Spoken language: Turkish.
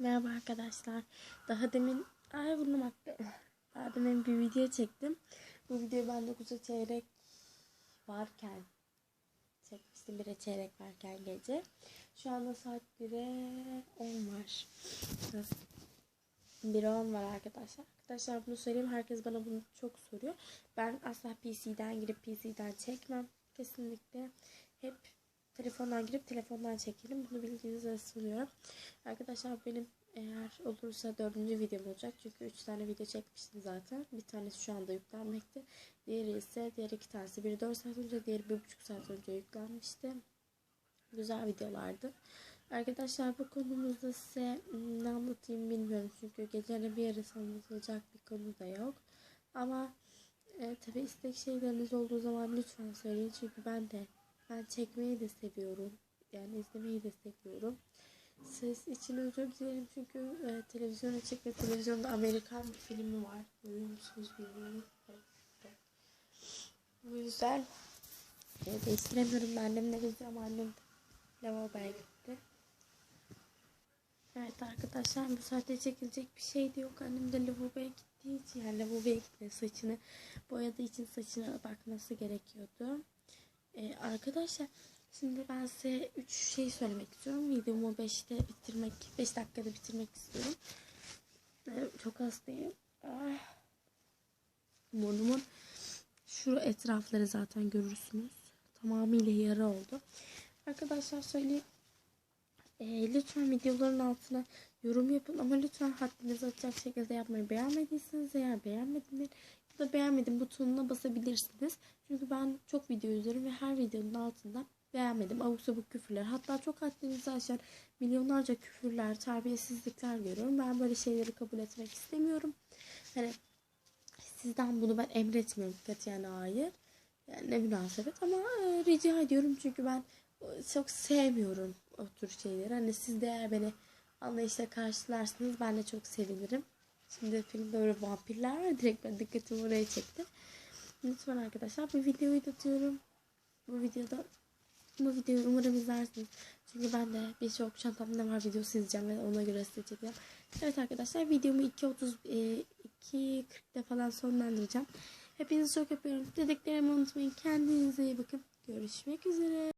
Merhaba arkadaşlar. Daha demin ay burnum aktı. Daha demin bir video çektim. Bu videoyu ben 9'a çeyrek varken çekmiştim. 1'e çeyrek varken gece. Şu anda saat 1'e 10 var. 1'e 10 var arkadaşlar. Arkadaşlar bunu söyleyeyim. Herkes bana bunu çok soruyor. Ben asla PC'den girip PC'den çekmem. Kesinlikle telefondan girip telefondan çekelim. Bunu bilginize sunuyorum. Arkadaşlar benim eğer olursa dördüncü videom olacak. Çünkü üç tane video çekmiştim zaten. Bir tanesi şu anda yüklenmekte. Diğeri ise diğer iki tanesi. Biri dört saat önce, diğeri bir buçuk saat önce yüklenmişti. Güzel videolardı. Arkadaşlar bu konumuzda size hmm, ne anlatayım bilmiyorum. Çünkü gecenin bir yarısı anlatılacak bir konu da yok. Ama e, tabi istek şeyleriniz olduğu zaman lütfen söyleyin. Çünkü ben de ben çekmeyi de seviyorum. Yani izlemeyi de seviyorum. Ses için özür dilerim çünkü e, televizyon açık ve televizyonda Amerikan bir filmi var. Duyuyor musunuz bilmiyorum. Bu yüzden e, değiştiremiyorum. Ben annemle geziyorum. Annem lavaboya gitti. Evet arkadaşlar bu saatte çekilecek bir şey de yok. Annem de lavaboya gittiği için yani lavaboya gitti saçını boyadığı için saçına bakması gerekiyordu. Ee, arkadaşlar şimdi ben size 3 şey söylemek istiyorum. Videomu 5'te bitirmek, 5 dakikada bitirmek istiyorum. Ee, çok hastayım. Ah. Burnumun şu etrafları zaten görürsünüz. Tamamıyla yara oldu. Arkadaşlar söyleyeyim. Ee, lütfen videoların altına yorum yapın ama lütfen haddinizi açacak şekilde yapmayı beğenmediyseniz eğer beğenmediniz da beğenmedim butonuna basabilirsiniz. Çünkü ben çok video izliyorum ve her videonun altında beğenmedim abuk sabuk küfürler hatta çok haddinizi aşan milyonlarca küfürler terbiyesizlikler görüyorum. Ben böyle şeyleri kabul etmek istemiyorum. Hani sizden bunu ben emretmiyorum katiyen hayır. Yani ne münasebet ama e, rica ediyorum çünkü ben e, çok sevmiyorum o tür şeyleri. Hani siz de eğer beni anlayışla karşılarsınız ben de çok sevinirim. Şimdi filmde böyle vampirler var. Direkt ben dikkatimi oraya çekti. Lütfen arkadaşlar bu videoyu da atıyorum. Bu videoda bu videoyu umarım izlersiniz. Çünkü ben de birçok çantamda var videosu izleyeceğim ve ona göre size çekeceğim. Evet arkadaşlar videomu 2.30 e, 2.40'da falan sonlandıracağım. Hepinizi çok öpüyorum. Dediklerimi unutmayın. Kendinize iyi bakın. Görüşmek üzere.